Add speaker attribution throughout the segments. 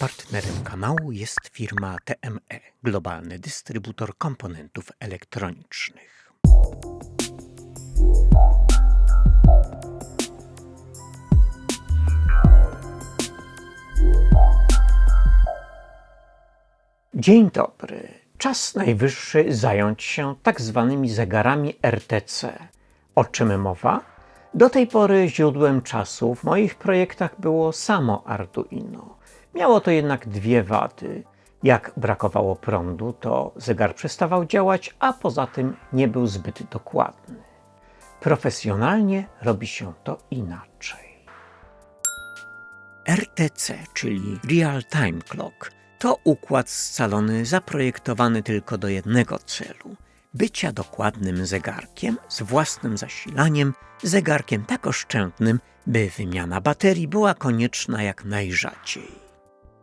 Speaker 1: Partnerem kanału jest firma TME, globalny dystrybutor komponentów elektronicznych. Dzień dobry. Czas najwyższy zająć się tak zwanymi zegarami RTC. O czym mowa? Do tej pory źródłem czasu w moich projektach było samo Arduino. Miało to jednak dwie wady. Jak brakowało prądu, to zegar przestawał działać, a poza tym nie był zbyt dokładny. Profesjonalnie robi się to inaczej. RTC, czyli Real Time Clock, to układ scalony zaprojektowany tylko do jednego celu bycia dokładnym zegarkiem z własnym zasilaniem, zegarkiem tak oszczędnym, by wymiana baterii była konieczna jak najrzadziej.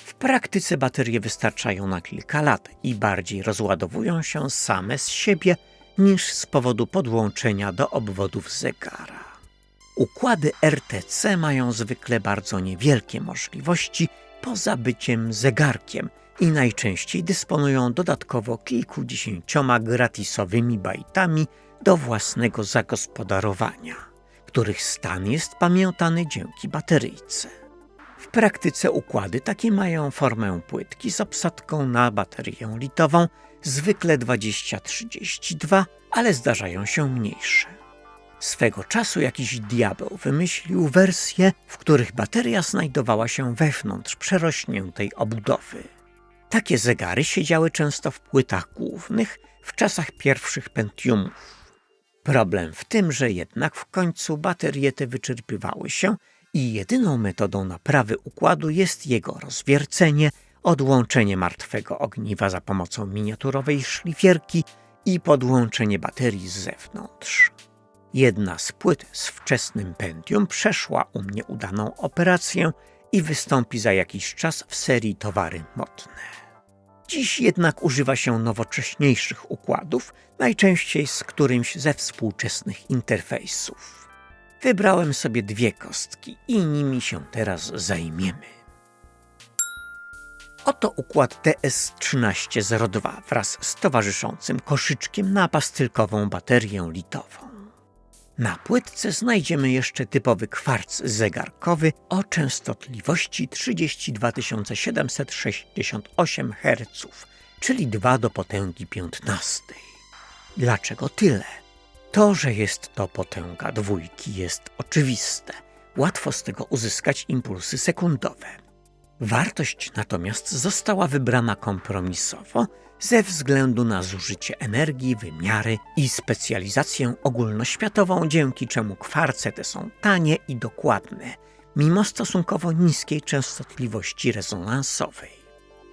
Speaker 1: W praktyce baterie wystarczają na kilka lat i bardziej rozładowują się same z siebie niż z powodu podłączenia do obwodów zegara. Układy RTC mają zwykle bardzo niewielkie możliwości poza byciem zegarkiem i najczęściej dysponują dodatkowo kilkudziesięcioma gratisowymi bajtami do własnego zagospodarowania, których stan jest pamiętany dzięki bateryjce. W praktyce układy takie mają formę płytki z obsadką na baterię litową, zwykle 2032, ale zdarzają się mniejsze. Swego czasu jakiś diabeł wymyślił wersje, w których bateria znajdowała się wewnątrz przerośniętej obudowy. Takie zegary siedziały często w płytach głównych w czasach pierwszych Pentiumów. Problem w tym, że jednak w końcu baterie te wyczerpywały się i jedyną metodą naprawy układu jest jego rozwiercenie, odłączenie martwego ogniwa za pomocą miniaturowej szlifierki i podłączenie baterii z zewnątrz. Jedna z płyt z wczesnym Pentium przeszła u mnie udaną operację i wystąpi za jakiś czas w serii towary modne. Dziś jednak używa się nowocześniejszych układów, najczęściej z którymś ze współczesnych interfejsów. Wybrałem sobie dwie kostki i nimi się teraz zajmiemy. Oto układ TS1302 wraz z towarzyszącym koszyczkiem na pastylkową baterię litową. Na płytce znajdziemy jeszcze typowy kwarc zegarkowy o częstotliwości 32 768 Hz, czyli 2 do potęgi 15. Dlaczego tyle? To, że jest to potęga dwójki jest oczywiste. Łatwo z tego uzyskać impulsy sekundowe. Wartość natomiast została wybrana kompromisowo ze względu na zużycie energii, wymiary i specjalizację ogólnoświatową, dzięki czemu kwarce te są tanie i dokładne, mimo stosunkowo niskiej częstotliwości rezonansowej.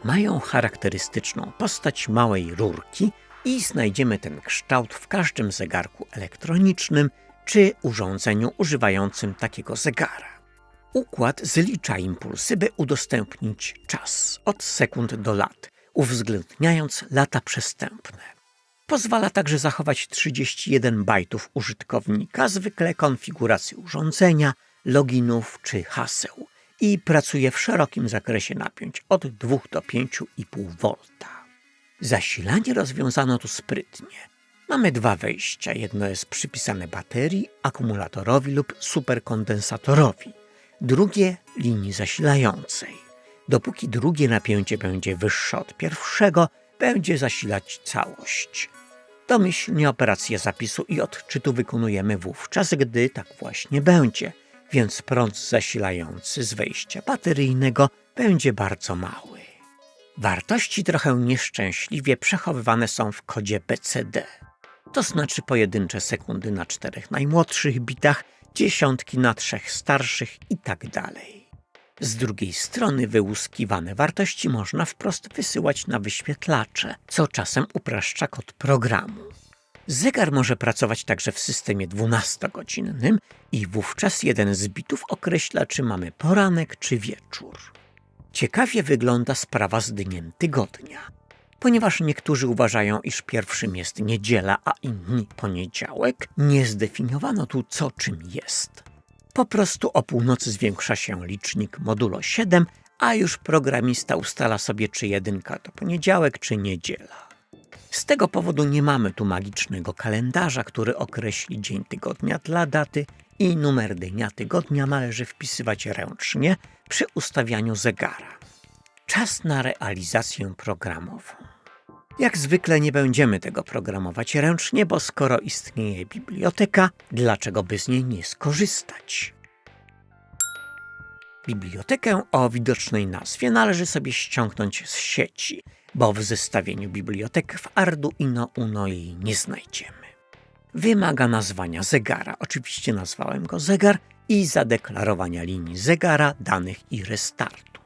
Speaker 1: Mają charakterystyczną postać małej rurki i znajdziemy ten kształt w każdym zegarku elektronicznym czy urządzeniu używającym takiego zegara. Układ zlicza impulsy, by udostępnić czas od sekund do lat, uwzględniając lata przestępne. Pozwala także zachować 31 bajtów użytkownika, zwykle konfiguracji urządzenia, loginów czy haseł i pracuje w szerokim zakresie napięć od 2 do 5,5 V. Zasilanie rozwiązano tu sprytnie. Mamy dwa wejścia. Jedno jest przypisane baterii, akumulatorowi lub superkondensatorowi, drugie linii zasilającej. Dopóki drugie napięcie będzie wyższe od pierwszego, będzie zasilać całość. Domyślnie operację zapisu i odczytu wykonujemy wówczas, gdy tak właśnie będzie, więc prąd zasilający z wejścia bateryjnego będzie bardzo mały. Wartości trochę nieszczęśliwie przechowywane są w kodzie BCD. To znaczy pojedyncze sekundy na czterech najmłodszych bitach, dziesiątki na trzech starszych i tak. Z drugiej strony wyłuskiwane wartości można wprost wysyłać na wyświetlacze, co czasem upraszcza kod programu. Zegar może pracować także w systemie 12-godzinnym i wówczas jeden z bitów określa, czy mamy poranek czy wieczór. Ciekawie wygląda sprawa z dniem tygodnia. Ponieważ niektórzy uważają, iż pierwszym jest niedziela, a inni poniedziałek, nie zdefiniowano tu co czym jest. Po prostu o północy zwiększa się licznik modulo 7, a już programista ustala sobie, czy jedynka to poniedziałek, czy niedziela. Z tego powodu nie mamy tu magicznego kalendarza, który określi dzień tygodnia dla daty i numer dnia tygodnia należy wpisywać ręcznie przy ustawianiu zegara. Czas na realizację programową. Jak zwykle nie będziemy tego programować ręcznie, bo skoro istnieje biblioteka, dlaczego by z niej nie skorzystać? Bibliotekę o widocznej nazwie należy sobie ściągnąć z sieci, bo w zestawieniu bibliotek w Arduino Uno jej nie znajdziemy. Wymaga nazwania zegara. Oczywiście nazwałem go zegar i zadeklarowania linii zegara, danych i restartu.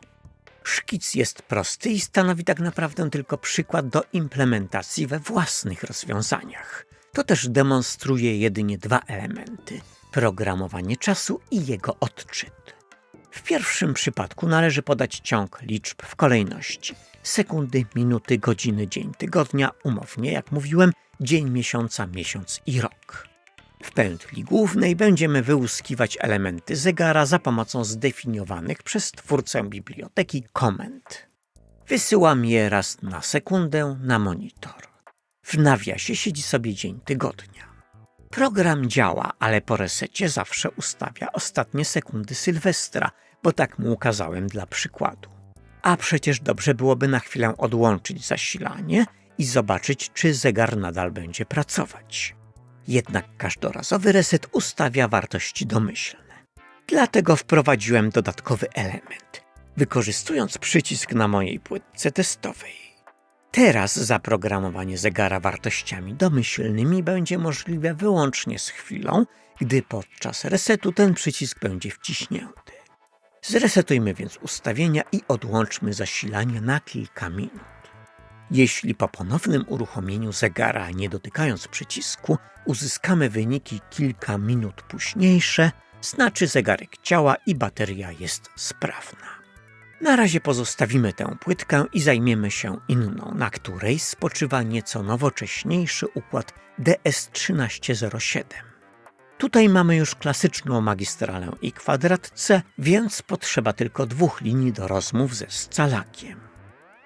Speaker 1: Szkic jest prosty i stanowi tak naprawdę tylko przykład do implementacji we własnych rozwiązaniach. To też demonstruje jedynie dwa elementy: programowanie czasu i jego odczyt. W pierwszym przypadku należy podać ciąg liczb w kolejności: sekundy, minuty, godziny, dzień, tygodnia, umownie, jak mówiłem, dzień miesiąca, miesiąc i rok. W pętli głównej będziemy wyłuskiwać elementy zegara za pomocą zdefiniowanych przez twórcę biblioteki komend. Wysyłam je raz na sekundę na monitor. W nawiasie siedzi sobie dzień tygodnia. Program działa, ale po resecie zawsze ustawia ostatnie sekundy Sylwestra, bo tak mu ukazałem dla przykładu. A przecież dobrze byłoby na chwilę odłączyć zasilanie i zobaczyć, czy zegar nadal będzie pracować. Jednak każdorazowy reset ustawia wartości domyślne. Dlatego wprowadziłem dodatkowy element, wykorzystując przycisk na mojej płytce testowej. Teraz zaprogramowanie zegara wartościami domyślnymi będzie możliwe wyłącznie z chwilą, gdy podczas resetu ten przycisk będzie wciśnięty. Zresetujmy więc ustawienia i odłączmy zasilanie na kilka minut. Jeśli po ponownym uruchomieniu zegara, nie dotykając przycisku, uzyskamy wyniki kilka minut późniejsze, znaczy zegarek działa i bateria jest sprawna. Na razie pozostawimy tę płytkę i zajmiemy się inną, na której spoczywa nieco nowocześniejszy układ DS1307. Tutaj mamy już klasyczną magistralę i kwadrat C, więc potrzeba tylko dwóch linii do rozmów ze scalakiem.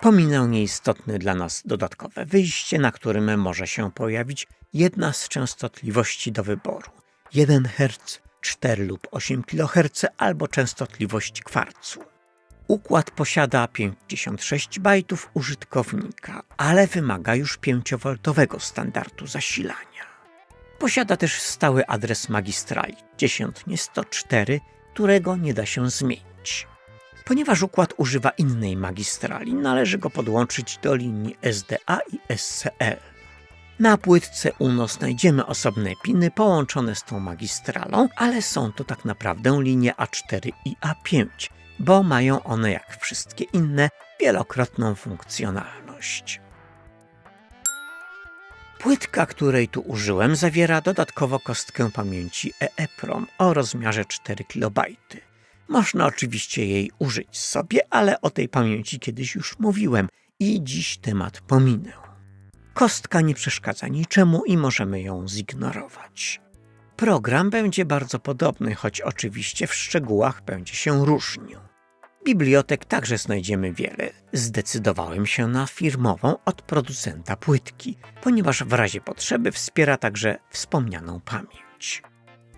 Speaker 1: Pominę nieistotne dla nas dodatkowe wyjście, na którym może się pojawić jedna z częstotliwości do wyboru. 1 Hz, 4 lub 8 kHz albo częstotliwość kwarcu. Układ posiada 56 bajtów użytkownika, ale wymaga już 5V standardu zasilania. Posiada też stały adres magistrali 10104, którego nie da się zmienić. Ponieważ układ używa innej magistrali, należy go podłączyć do linii SDA i SCL. Na płytce UNO znajdziemy osobne piny połączone z tą magistralą, ale są to tak naprawdę linie A4 i A5, bo mają one, jak wszystkie inne, wielokrotną funkcjonalność. Płytka, której tu użyłem, zawiera dodatkowo kostkę pamięci EEPROM o rozmiarze 4 KB. Można oczywiście jej użyć sobie, ale o tej pamięci kiedyś już mówiłem i dziś temat pominę. Kostka nie przeszkadza niczemu i możemy ją zignorować. Program będzie bardzo podobny, choć oczywiście w szczegółach będzie się różnił. Bibliotek także znajdziemy wiele. Zdecydowałem się na firmową od producenta płytki, ponieważ w razie potrzeby wspiera także wspomnianą pamięć.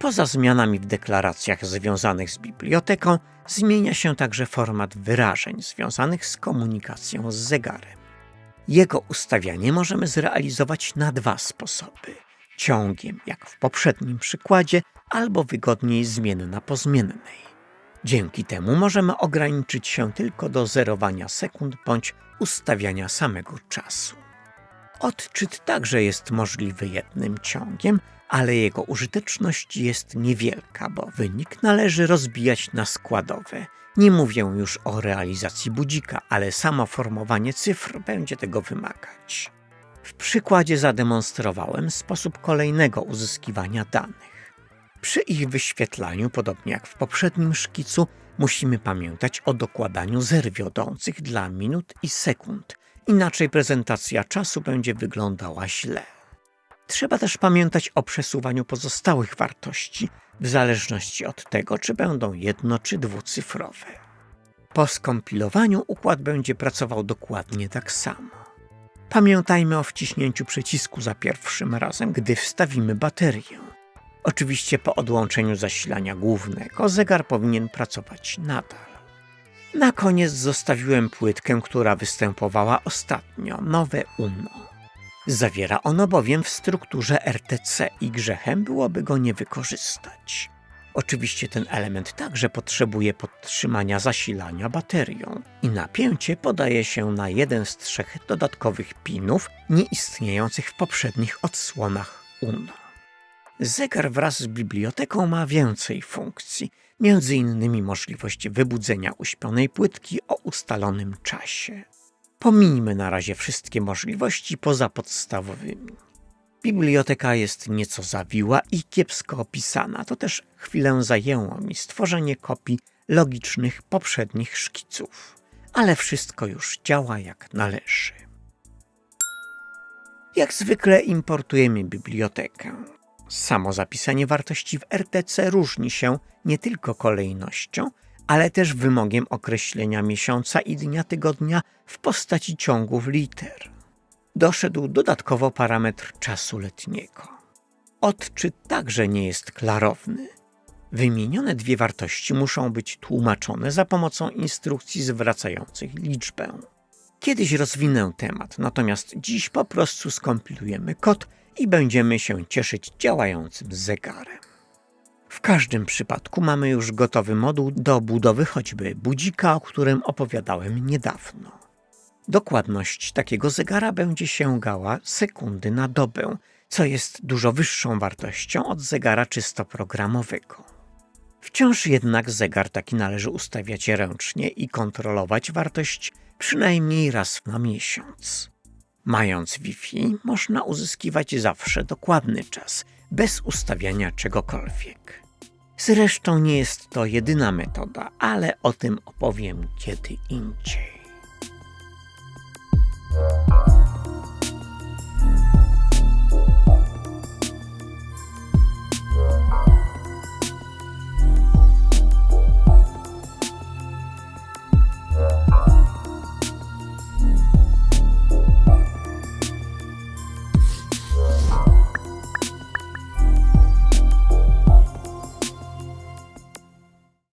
Speaker 1: Poza zmianami w deklaracjach związanych z biblioteką, zmienia się także format wyrażeń związanych z komunikacją z zegarem. Jego ustawianie możemy zrealizować na dwa sposoby: ciągiem, jak w poprzednim przykładzie, albo wygodniej zmienna po zmiennej. Dzięki temu możemy ograniczyć się tylko do zerowania sekund bądź ustawiania samego czasu. Odczyt także jest możliwy jednym ciągiem, ale jego użyteczność jest niewielka, bo wynik należy rozbijać na składowe. Nie mówię już o realizacji budzika, ale samo formowanie cyfr będzie tego wymagać. W przykładzie zademonstrowałem sposób kolejnego uzyskiwania danych. Przy ich wyświetlaniu, podobnie jak w poprzednim szkicu, musimy pamiętać o dokładaniu zer wiodących dla minut i sekund, inaczej prezentacja czasu będzie wyglądała źle. Trzeba też pamiętać o przesuwaniu pozostałych wartości, w zależności od tego, czy będą jedno czy dwucyfrowe. Po skompilowaniu układ będzie pracował dokładnie tak samo. Pamiętajmy o wciśnięciu przycisku za pierwszym razem, gdy wstawimy baterię. Oczywiście po odłączeniu zasilania głównego zegar powinien pracować nadal. Na koniec zostawiłem płytkę, która występowała ostatnio, nowe UNO. Zawiera ono bowiem w strukturze RTC i grzechem byłoby go nie wykorzystać. Oczywiście ten element także potrzebuje podtrzymania zasilania baterią i napięcie podaje się na jeden z trzech dodatkowych pinów nieistniejących w poprzednich odsłonach UNO. Zegar wraz z biblioteką ma więcej funkcji, między innymi możliwość wybudzenia uśpionej płytki o ustalonym czasie. Pomijmy na razie wszystkie możliwości poza podstawowymi. Biblioteka jest nieco zawiła i kiepsko opisana, to też chwilę zajęło mi stworzenie kopii logicznych poprzednich szkiców, ale wszystko już działa jak należy. Jak zwykle importujemy bibliotekę. Samo zapisanie wartości w RTC różni się nie tylko kolejnością, ale też wymogiem określenia miesiąca i dnia tygodnia w postaci ciągów liter. Doszedł dodatkowo parametr czasu letniego. Odczyt także nie jest klarowny. Wymienione dwie wartości muszą być tłumaczone za pomocą instrukcji zwracających liczbę. Kiedyś rozwinę temat, natomiast dziś po prostu skompilujemy kod i będziemy się cieszyć działającym zegarem. W każdym przypadku mamy już gotowy moduł do budowy choćby budzika, o którym opowiadałem niedawno. Dokładność takiego zegara będzie sięgała sekundy na dobę, co jest dużo wyższą wartością od zegara czysto programowego. Wciąż jednak zegar taki należy ustawiać ręcznie i kontrolować wartość przynajmniej raz na miesiąc. Mając Wi-Fi, można uzyskiwać zawsze dokładny czas, bez ustawiania czegokolwiek. Zresztą nie jest to jedyna metoda, ale o tym opowiem kiedy indziej.